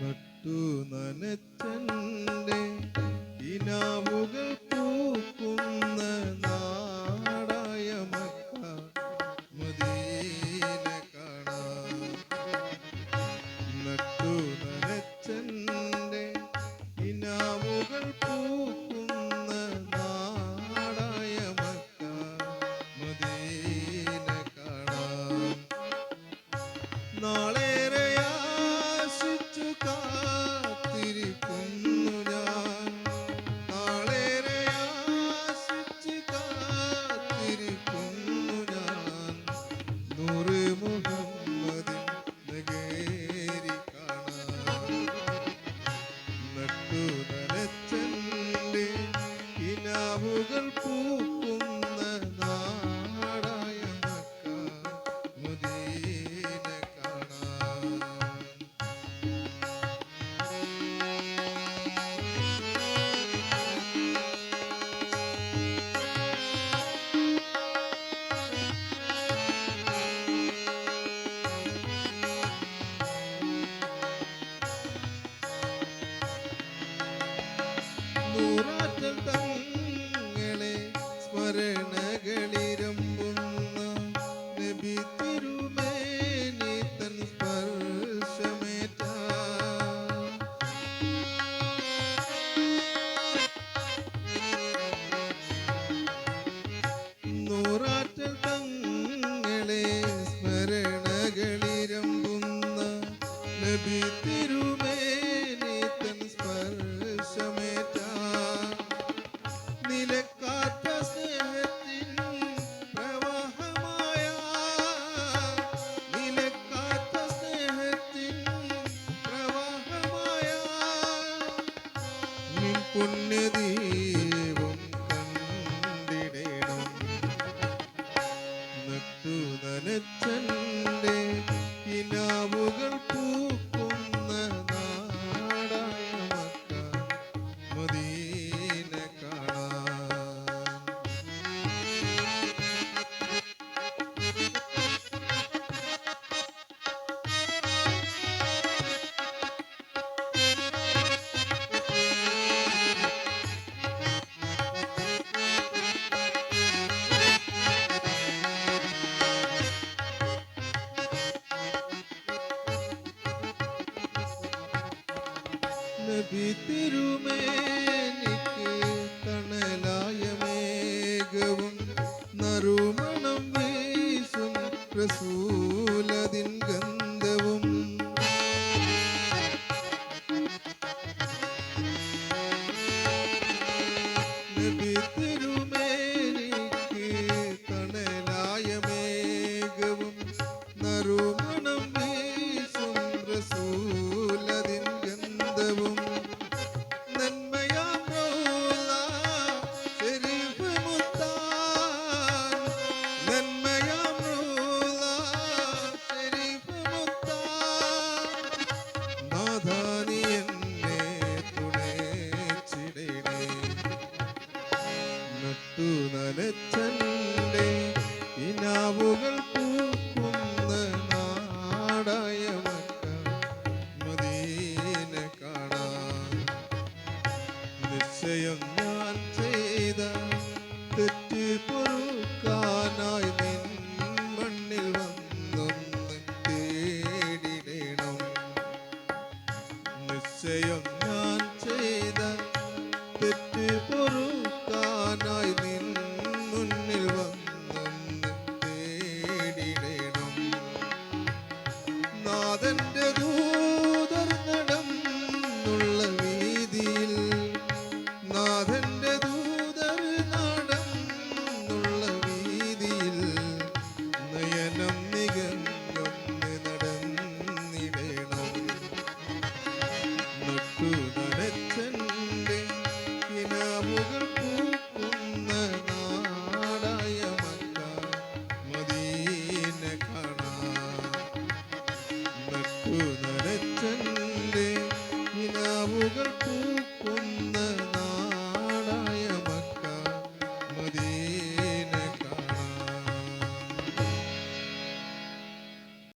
നട്ടു നനച്ചന്റെ ഇനാവുകൾ പൂക്കുന്ന നാടായ മക്ക മദീന കാണാൻ നട്ടു നനച്ചന്റെ ഇനാവുകൾ പൂക്കുന്ന നാടായ മക്ക മദീന കാണാം. നാളേറെയാശിച്ചു cantar. നബി തിരുമേനി തൻ സ്പർശമേറ്റ നിലക്കാത്ത സ്നേഹത്തിൻ പ്രവാഹമായ നിലക്കാത്ത സ്നേഹത്തിൻ പ്രവാഹമായ നിൻ പുണ്യദീപം കണ്ടിടണം നട്ടു നനച്ചന്റെ കിനാവുകൾ പൂക്കുന്ന നബി തിരുമേനിക്ക് തണലായ മേഘവും നറുമണം വീശും റസൂലതിൻ ഗന്ധവും പൊറുക്കാനായി നിൻ മണ്ണിൽ വന്നൊന്ന് തേടിടണം നിശ്ചയം